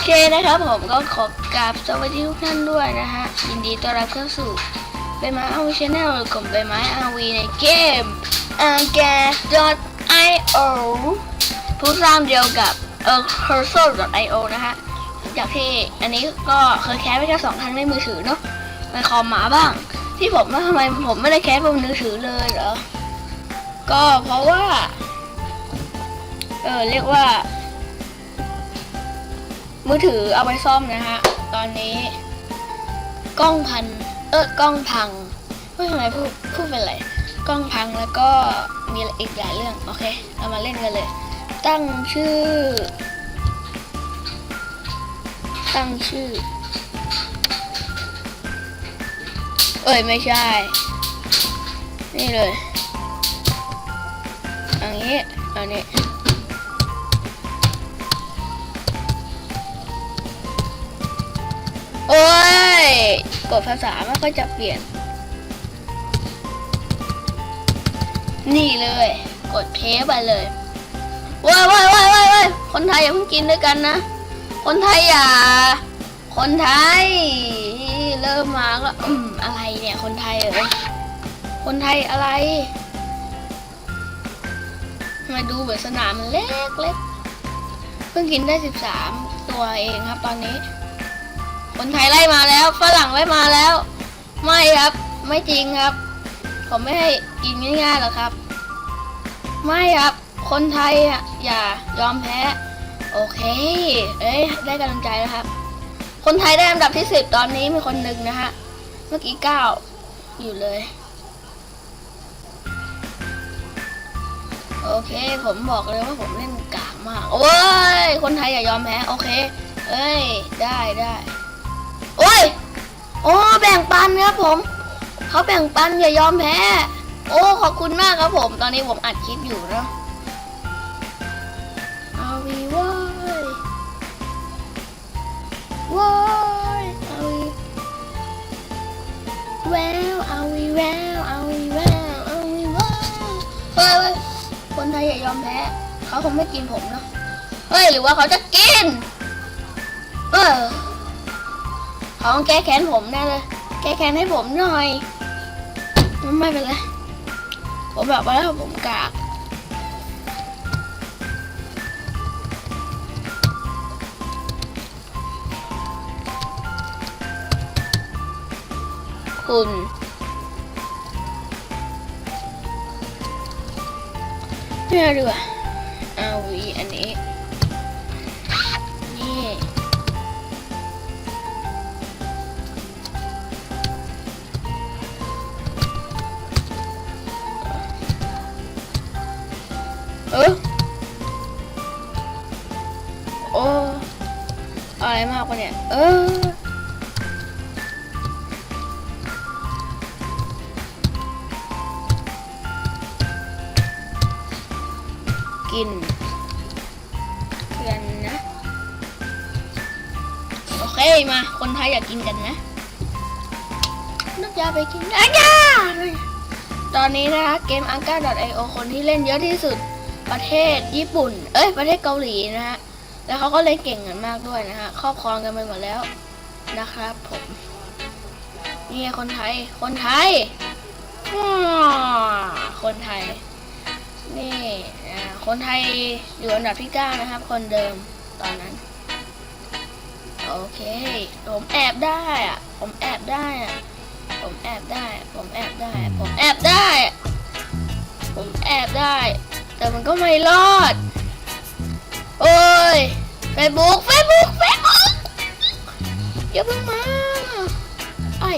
เคนะครับผมก็ขอกราบสวัสดีทุกท่านด้วยนะฮะยินดีต้อนรับเข้าสู่ใบไม้อาวีชแนลกลุ่มใบไม้อาวีในเกม a g a s .io ผู้สร้างเดียวกับเอ่อ cursor .io นะฮะจากที่อันนี้ก็เคยแคสไปแค่สองครั้งในมือถือเนาะในคอมหมาบ้าง ที่ผมว่าทำไมผมไม่ได้แคสบนมือถือเลยเหรอ ก็เพราะว่า เออเรียกว่า มือถือเอาไปซ่อมนะฮะ ตอนนี้ กล้องพัน เออกล้องพังไม่ทำไมพูดพูดเป็นไร กล้องพังแล้วก็มีอีกหลายเรื่อง โอเค เรามาเล่นกันเลย ตั้งชื่อ ตั้งชื่อ เอ้ย ไม่ใช่ นี่เลยอันนี้อันนี้ โอ้ยกดภาษาไม่ค่อยจะเปลี่ยน นี่เลย กดเพย์ไปเลยว้ายว้ายว้ายว้ายว้ายคนไทยอย่าเพิ่งกินด้วยกันนะ คนไทยอย่า คนไทย เริ่มมาก็อืมอะไรเนี่ย คนไทยเอ้ยคนไทยอะไร มาดูเหมือนสนามมันเล็กเล็กเพิ่งกินได้สิบสามตัวเองครับตอนนี้ คนไทยไล่มาแล้วฝรั่งไล่มาแล้ว ไม่ครับไม่จริงครับ ผมไม่ให้กินง่ายๆหรอกครับ ไม่ครับ คนไทยอะอย่ายอมแพ้ โอเค เอ้ยได้กำลังใจแล้วครับ คนไทยได้อันดับที่สิบตอนนี้มีคนหนึ่งนะฮะเมื่อกี้เก้าอยู่เลย โอเค ผมบอกเลยว่าผมเล่นกากมากโอ้ยคนไทยอย่ายอมแพ้โอเค เอ้ย ได้ได้ โอ้แบ่งปันครับผมเขาแบ่งปันอย่ายอมแพ้ โอ้ขอบคุณมากครับผม ตอนนี้ผมอัดคลิปอยู่เนาะเอาวีว้ายว้ายเอาวีแววเอาวีแววเอาวีแววเอาวีว้าวเฮ้ยเฮ้ยคนไทยอย่ายอมแพ้เขาคงไม่กินผมเนาะเฮ้ยหรือว่าเขาจะกิน เออ เขาต้องแก้แค้นผมแน่เลย แก้แค้นให้ผมหน่อย ไม่เป็นไรผมแบบว่าผมกากคุณเนี่ยดีกว่อา เออโอ้อะไรมากวะเนี่ย เออ กินเพื่อนนะ โอเค มา คนไทยอยากกินกันนะนักยาไปกินนังกาตอนนี้นะคะ เกม a n g a i o คนที่เล่นเยอะที่สุด ประเทศญี่ปุ่น เอ้ย ประเทศเกาหลีนะฮะ แล้วเขาก็เล่นเก่งกันมากด้วยนะฮะ ครอบครองกันไปหมดแล้วนะครับผม นี่คนไทย คนไทย คนไทย นี่คนไทยอยู่อันดับที่เก้านะครับ คนเดิมตอนนั้น โอเค ผมแอบได้อะผมแอบได้อะผมแอบได้ ผมแอบได้ ผมแอบได้ ผมแอบได้ แต่มันก็ไม่รอด โอ้ยเฟซบุ๊กเฟซบุ๊กเฟซบุ๊กอย่าเพิ่งมาไอ้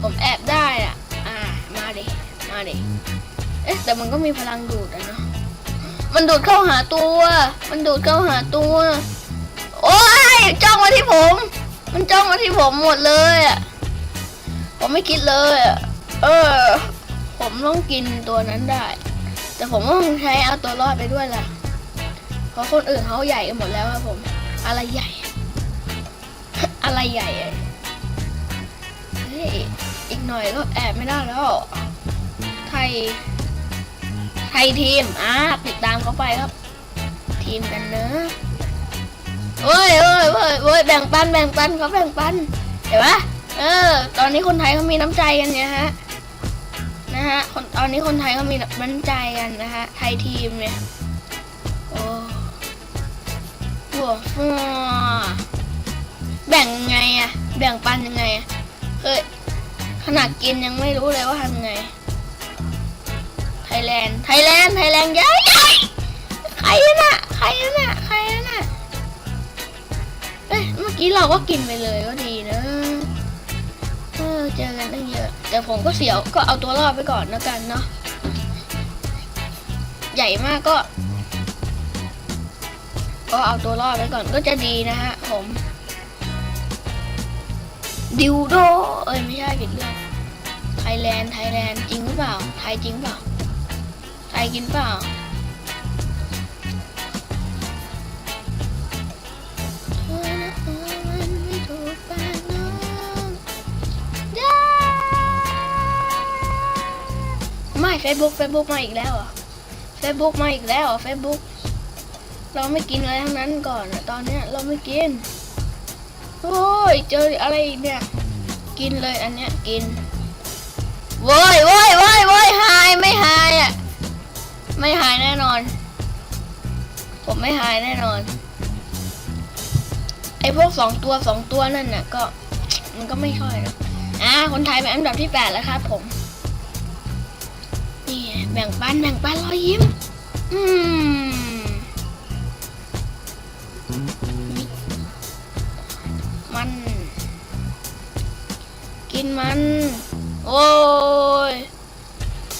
ผมแอบได้อะ อ่า มาดิ มาดิ เอ๊ะ แต่มันก็มีพลังดูดอะเนาะ มันดูดเข้าหาตัว มันดูดเข้าหาตัว โอ้ย จ้องมาที่ผม มันจ้องมาที่ผมหมดเลยอะ ผมไม่คิดเลยอะ เออ ผมต้องกินตัวนั้นได้ แต่ผมต้องใช้เอาตัวรอดไปด้วยล่ะ เพราะคนอื่นเขาใหญ่กันหมดแล้วครับผม อะไรใหญ่ อะไรใหญ่เฮ้ยอีกหน่อยก็แอบไม่ได้แล้ว ไทย ไทยทีม อ่าติดตามเขาไปครับ ทีมกันเนอะโอ้ยโอ้ยโอ้ยโอ้ยแบ่งปันแบ่งปันเขาแบ่งปันเห็นปะเออ ตอนนี้คนไทยเขามีน้ำใจกันเนี่ยฮะ นะฮะคนตอนนี้คนไทยเขามีน้ำใจกันนะฮะ ไทยทีมเนี่ย โอ้โหฟัวแบ่งยังไงอะแบ่งปันยังไงอะเฮ้ย ขนาดกินยังไม่รู้เลยว่าทำยังไง ไทยแลนด์ ไทยแลนด์ ไทยแลนด์ยัยยัยใครน่ะ ใครน่ะ ใครน่ะ เอ้ย เมื่อกี้เราก็กินไปเลยก็ดีนะ เออเจอกันตั้งเยอะ แต่ผมก็เสียวก็เอาตัวรอดไปก่อนแล้วกันเนาะใหญ่มากก็ ก็เอาตัวรอดไปก่อนก็จะดีนะฮะผมดิวโดเอ้ยไม่ใช่ผิดเรื่องไทยแลนด์ไทยแลนด์จริงหรือเปล่า ไทยจริงเปล่า ไทยกินเปล่า เฟซบุ๊กเฟซบุ๊กมาอีกแล้วเหรอเฟซบุ๊กมาอีกแล้วเหรอเฟซบุ๊กเราไม่กินอะไรทั้งนั้นก่อนอะตอนเนี้ยเราไม่กิน โอ้ยเจออะไรอีกเนี่ย กินเลยอันเนี้ยกินโว้ยโว้ยโว้ยโว้ยหายไม่หายอะไม่หายแน่นอน ผมไม่หายแน่นอน ไอ้พวกสองตัวสองตัวนั่นน่ะก็มันก็ไม่ค่อยหรอกอ่าคนไทยเป็นอันดับที่แปดแล้วครับผม แบ่งปันแบ่งปันรอยยิ้ม อืมมัน กินมัน โอ้ย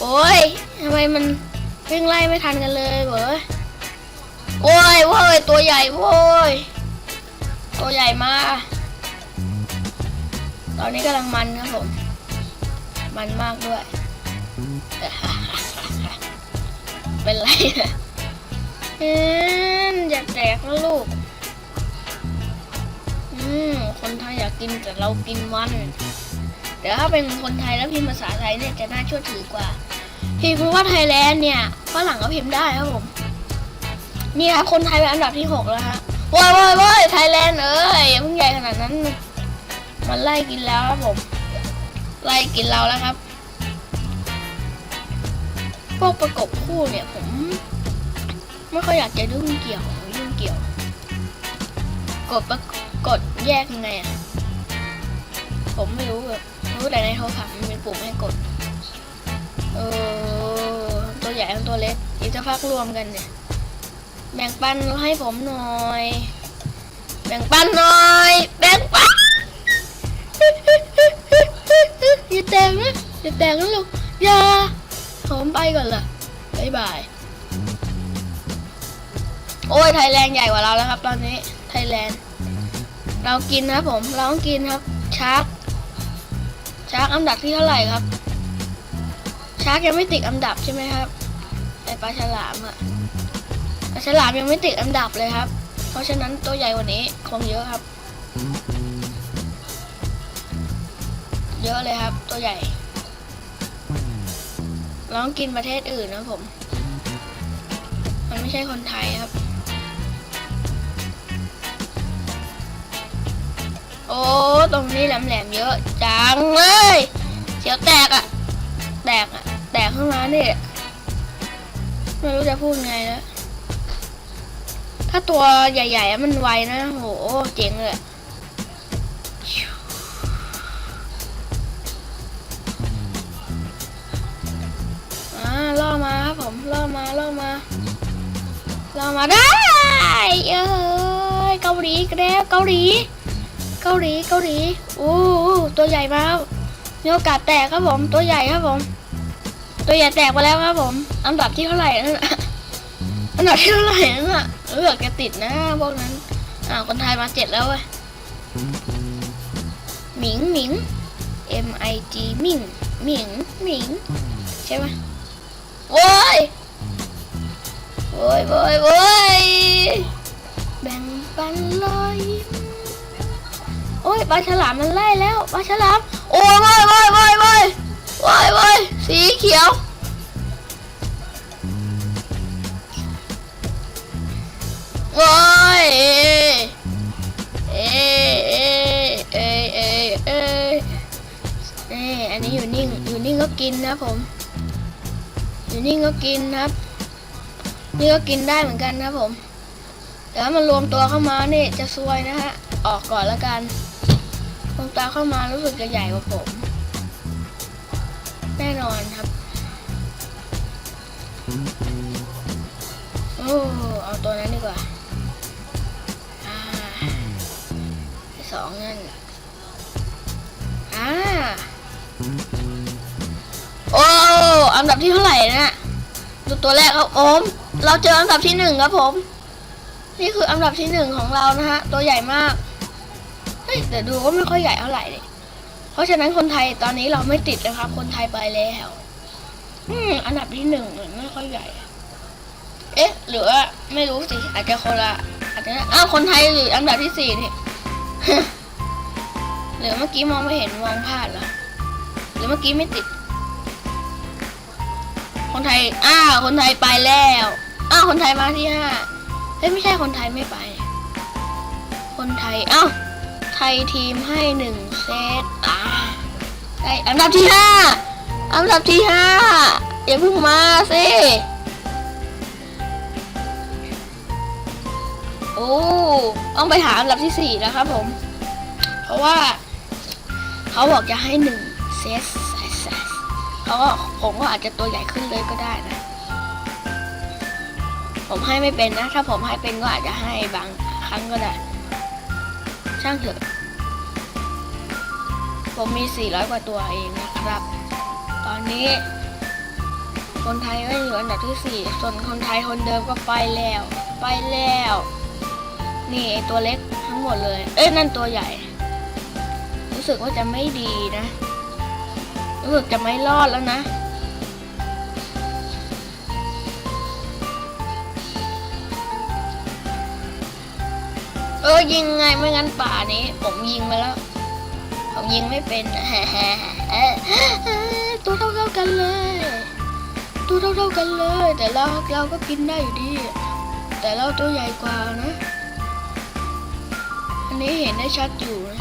โอ้ยทำไมมันวิ่งไล่ไม่ทันกันเลยเว้ยโอ้ยโว้ยตัวใหญ่โว้ยตัวใหญ่มา ตอนนี้กำลังมันครับผม มันมากด้วย เป็นไรอะเอ็นอย่าแตกนะลูก อืมคนไทยอยากกินแต่เรากินมันเดี๋ยวถ้าเป็นคนไทยแล้วพิมพ์ภาษาไทยเนี่ยจะน่าเชื่อถือกว่าพิมพ์ว่าไทยแลนด์เนี่ยฝรั่งก็พิมพ์ได้ครับผมนี่ครับคนไทยเป็นอันดับที่หกแล้วฮะว้ายว้ายว้ยไทยแลนด์เอ้ยเพิ่งใหญ่ขนาดนั้น มันไล่กินแล้วครับผม ไล่กินเราแล้วครับ พวกประกบคู่เนี่ยผม ไม่ค่อยอยากจะยุ่งเกี่ยวยุ่งเกี่ยว กดประกดแยกยังไงอะผมไม่รู้แบบรู้แต่ในโทรศัพท์มันมีปุ่มให้กด เออตัวใหญ่กับตัวเล็กอีกจะพักรวมกันเนี่ย แบ่งปันให้ผมหน่อย แบ่งปันหน่อย แบ่งปันอย่าแตกนะอย่าแตกนะลูกอย่า ผมไปก่อนละบ๊ายบาย โอ้ยไทยแลนด์ใหญ่กว่าเราแล้วครับ ตอนนี้ไทยแลนด์ เรากินนะผม เราต้องกินครับชาร์กชาร์กอันดับที่เท่าไหร่ครับชาร์กยังไม่ติดอันดับใช่ไหมครับไอปลาฉลามอะปลาฉลามยังไม่ติดอันดับเลยครับ เพราะฉะนั้นตัวใหญ่กว่านี้คงเยอะครับ เยอะเลยครับ ตัวใหญ่ เราต้องกินประเทศอื่นนะผม มันไม่ใช่คนไทยครับ โอ้ ตรงนี้แหลมๆเยอะจังเลยเสียวแตกอะแตกอะแตกขึ้นมาเนี่ยไม่รู้จะพูดไงแล้ว ถ้าตัวใหญ่ๆมันไวนะ โห เจ๋งเลย ล่อมาล่อมาล่อมาได้เอ้ยเกาหลีแล้วเกาหลี เกาหลีเกาหลีโอ้ตัวใหญ่มาครับมีโอกาสแตกครับผม ตัวใหญ่ครับผม ตัวใหญ่แตกไปแล้วครับผม อันดับที่เท่าไหร่นั่นอันดับที่เท่าไหร่นั่นน่ะเออแกติดนะพวกนั้นอ่าคนไทยมาเจ็ดแล้วเว้ยหมิงหมิง M I G หมิงหมิงหมิงใช่ไหมโว้ยโว้ ยโวยโวยแบ่งปันรอยโอ้ยปลาฉลามมันไล่แล้วปลาฉลามโอ้ยโวยโวยโวยโวยโอยโวยสีเขียวโอ้ยเอเอเอเอเอเออันนี้อยู่นิ่งอยู่นิ่งก็กินนะผมอยู่นิ่งก็กินครับ นี่ก็กินได้เหมือนกันนะผม แต่ถ้ามันรวมตัวเข้ามานี่จะซวยนะฮะ ออกก่อนล้วกันรวมตัวเข้ามารู้สึกจะใหญ่กว่าผม แน่นอนครับ โอ้เอาตัวนั้นดีกว่าอ่าสองนั่นอ่าโอ้อันดับที่เท่าไหร่นะ ดูตัวแรกครับโอม เราเจออันดับที่หนึ่งครับผม นี่คืออันดับที่หนึ่งของเรานะฮะ ตัวใหญ่มากเฮ้ยแต่ดูก็ไม่ค่อยใหญ่เท่าไหร่เลยเพราะฉะนั้นคนไทยตอนนี้เราไม่ติดนะครับ คนไทยไปแล้วอืมอันดับที่หนึ่งไม่ค่อยใหญ่ เอ๊ะ หรือว่าไม่รู้สิ อาจจะคนละอาจจะอ้าวคนไทยอยู่อันดับที่สี่นี่หรือเมื่อกี้มองไม่เห็นมองพลาดเหรอหรือเมื่อกี้ไม่ติด คนไทย อ้าวคนไทยไปแล้ว อ้าวคนไทยมาที่ห้าเฮ้ยไม่ใช่คนไทยไม่ไป คนไทยอ้า ไทยทีมให้หนึ่งเซตอ่าได้อันดับที่ห้าอันดับที่ห้าอย่าเพิ่งมาสิโอ้ต้องไปหาอันดับที่สี่แล้วครับผม เพราะว่า เขาบอกจะให้หนึ่งเซต เขาก็ผมก็อาจจะตัวใหญ่ขึ้นเลยก็ได้นะ ผมให้ไม่เป็นนะ ถ้าผมให้เป็นก็อาจจะให้บางครั้งก็ได้ ช่างเถอะ ผมมี 400 กว่าตัวเองนะครับ ตอนนี้ คนไทยก็อยู่อันดับที่ 4 ส่วนคนไทยคนเดิมก็ไปแล้ว ไปแล้ว นี่ตัวเล็กทั้งหมดเลย เอ้ยนั่นตัวใหญ่ รู้สึกว่าจะไม่ดีนะ รู้สึกจะไม่รอดแล้วนะ เออยิงไงไม่งั้นป่านี้ ผมยิงมาแล้ว ผมยิงไม่เป็นตัวเท่าเท่ากันเลย ตัวเท่าเท่ากันเลย แต่เราเราก็กินได้อยู่ดี แต่เราตัวใหญ่กว่านะ อันนี้เห็นได้ชัดอยู่นะ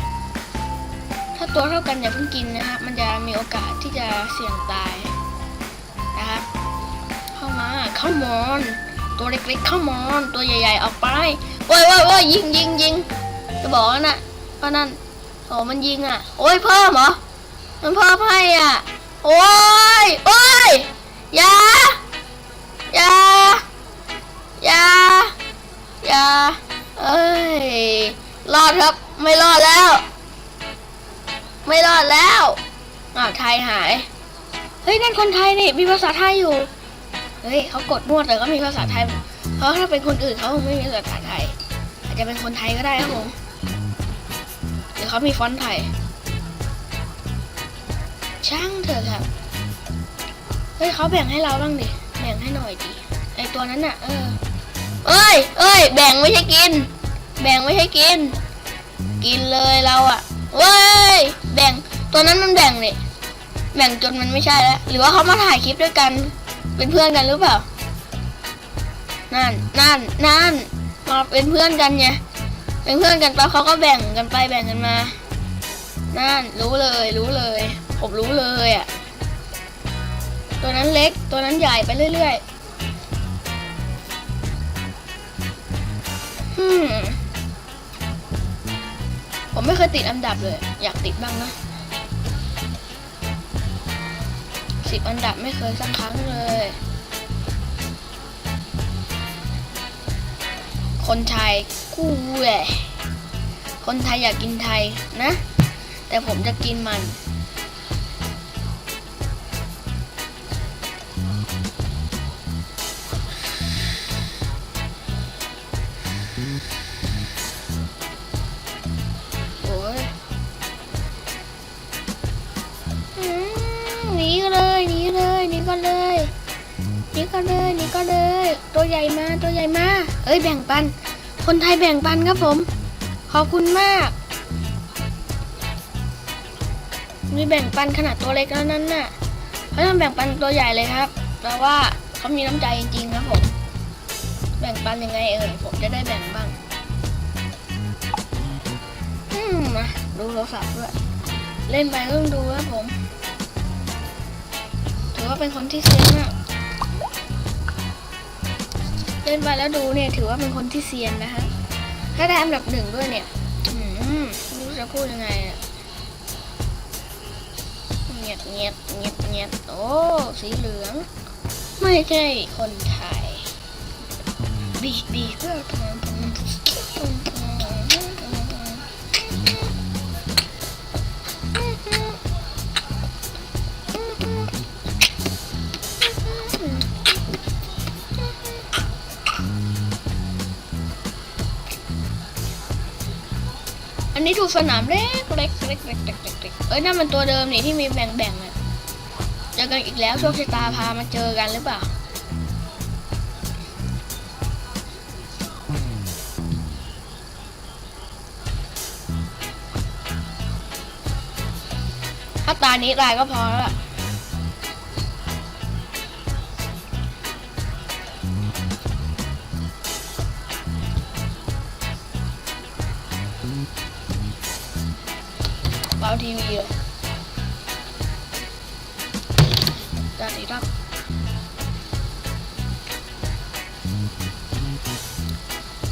ตัวเท่ากันอย่าเพิ่งกินนะครับมันจะมีโอกาสที่จะเสี่ยงตายนะครับเข้ามาเข้ามอน ตัวเล็กๆเข้ามอน ตัวใหญ่ ๆ ออกไปโอ้ยโอ้ยโอ้ยยิงยิงยิงจะบอกน่ะว่านั่นโอ้มันยิงอะ โอ้ยเพิ่มเหรอมันเพิ่มให้อะ โอ้ยโอ้ยอย่าอย่าอย่าอย่าเอ้ยรอดครับไม่รอดแล้ว ไม่รอดแล้วอ้าวไทยหาย เฮ้ยนั่นคนไทยนี่มีภาษาไทยอยู่ เฮ้ยเขากดนวดแต่ก็มีภาษาไทย เพราะถ้าเป็นคนอื่นเขาคงไม่มีภาษาไทย อาจจะเป็นคนไทยก็ได้ครับผมหรือเขามีฟอนต์ไทย ช่างเถอะครับ เฮ้ยเขาแบ่งให้เราบ้างดิ แบ่งให้หน่อยดิไอตัวนั้นน่ะ เออ เอ้ย เอ้ย แบ่งไม่ใช่กิน แบ่งไม่ใช่กิน กินเลยเราอะเว้ย แบ่งตัวนั้นมันแบ่งนี่แบ่งจนมันไม่ใช่แล้ว หรือว่าเขามาถ่ายคลิปด้วยกันเป็นเพื่อนกันหรือเปล่า นั่นนั่นนั่นมาเป็นเพื่อนกันไงเป็นเพื่อนกันปั๊บเขาก็แบ่งกันไปแบ่งกันมา นั่นรู้เลยรู้เลย ผมรู้เลยอะ่ะ ตัวนั้นเล็กตัวนั้นใหญ่ไปเรื่อยๆอืม ผมไม่เคยติดอันดับเลย อยากติดบ้างนะสิบอันดับไม่เคยสักครั้งเลย คนไทยกูแหละคนไทยอยากกินไทยนะ แต่ผมจะกินมัน นี่ก็เลยนี่ก็เลยตัวใหญ่มาตัวใหญ่มาเอ้ยแบ่งปัน คนไทยแบ่งปันครับผม ขอบคุณมาก มีแบ่งปันขนาดตัวเล็กแล้วนั้นน่ะเขาทำแบ่งปันตัวใหญ่เลยครับแปลว่าเขามีน้ำใจจริงๆครับผม แบ่งปันยังไงเอ่ยผมจะได้แบ่งบ้างอืมดูโทรศัพท์ด้วยเล่นไปเรื่องดูครับผม ถือว่าเป็นคนที่เซนมาก เล่นไปแล้วดูเนี่ยถือว่าเป็นคนที่เซียนนะคะ ถ้าได้อันดับหนึ่งด้วยเนี่ยไมรู้จะพูดยังไงเงียบเงียบเงียบเงียบโอ้สีเหลือง ไม่ใช่คนไทยบีบีเพื่อทำนันนี้ดูสนามเล็กเล็กเล็กเล็กเล็กเเอ้ยนั่นมันตัวเดิมนี่ที่มีแบ่งแบ่งอะเจอกันอีกแล้วโชคชะตาพามาเจอกันหรือเปล่าถ้าตานี้ตายก็พอแล้ว สีดำ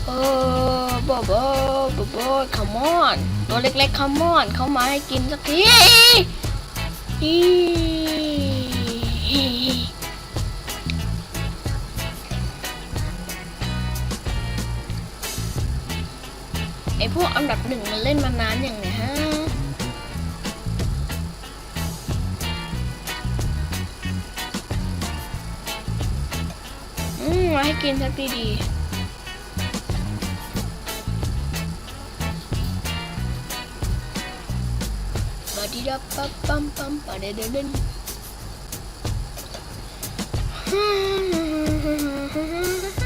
เออบอบอบอบอคามอน ตัวเล็กๆคามอน เข้ามาให้กินสักทีไอพวกอันดับหนึ่งมันเล่นมานานอย่างเนี้ย masukin tapi di badi pam pam pada dan hmm.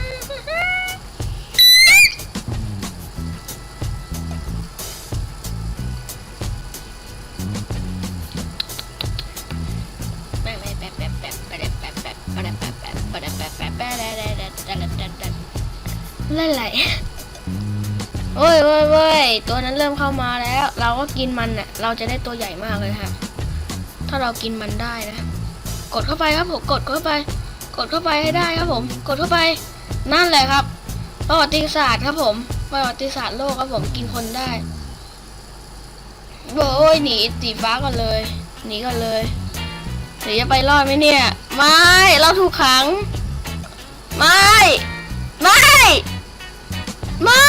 ล่นไหลโอ้ยโอ้ยโอ้ยตัวนั้นเริ่มเข้ามาแล้ว เราก็กินมันน่ะ เราจะได้ตัวใหญ่มากเลยค่ะ ถ้าเรากินมันได้นะ กดเข้าไปครับผมกดเข้าไป กดเข้าไปให้ได้ครับผม กดเข้าไป นั่นแหละครับประวัติศาสตร์ครับผมประวัติศาสตร์โลกครับผมกินคนได้โอ้ยหนีตีฟ้ากันเลยหนีกันเลยหรือจะไปรอดไหมเนี่ย ไม่ เราถูกขัง ไม่ ไม่ ไม่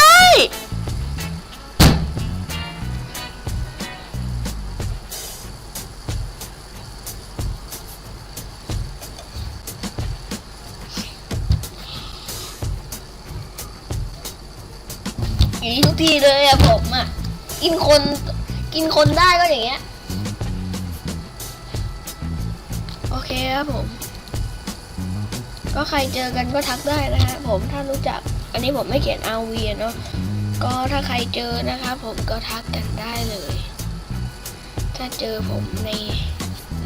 อย่างนี้ทุกทีเลยอะผมอะกินคนกินคนได้ก็อย่างเงี้ย โอเคครับผม ก็ใครเจอกันก็ทักได้นะฮะผมถ้ารู้จัก อันนี้ผมไม่เขียน RV เนาะก็ถ้าใครเจอนะครับผมก็ทักกันได้เลย ถ้าเจอผมใน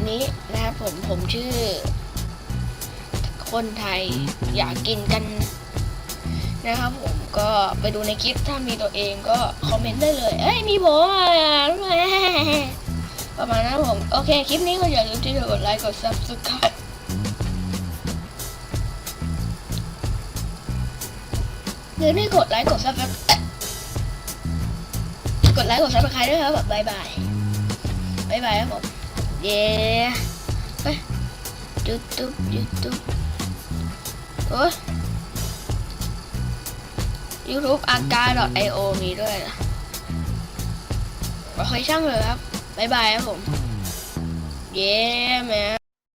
นี้นะครับผมผมชื่อ คนไทยอยากกินกันนะครับผมก็ไปดูในคลิปถ้ามีตัวเองก็คอมเมนต์ได้เลย เอ้ยมีผมอะประมาณนั้นผม โอเค คลิปนี้ก็อย่าลืมที่จะกดไลค์กด subscribe หรือไม่กดไลค์กด subscribe กดไลค์กด subscribe ด้วยครับแบบบายบายบายบายครับผมเย้ไปยูทูบยูทูบโอ้ย YouTube อากา .io มีด้วยนะโอเคช่างเลยครับบายบายครับผม เย้แมน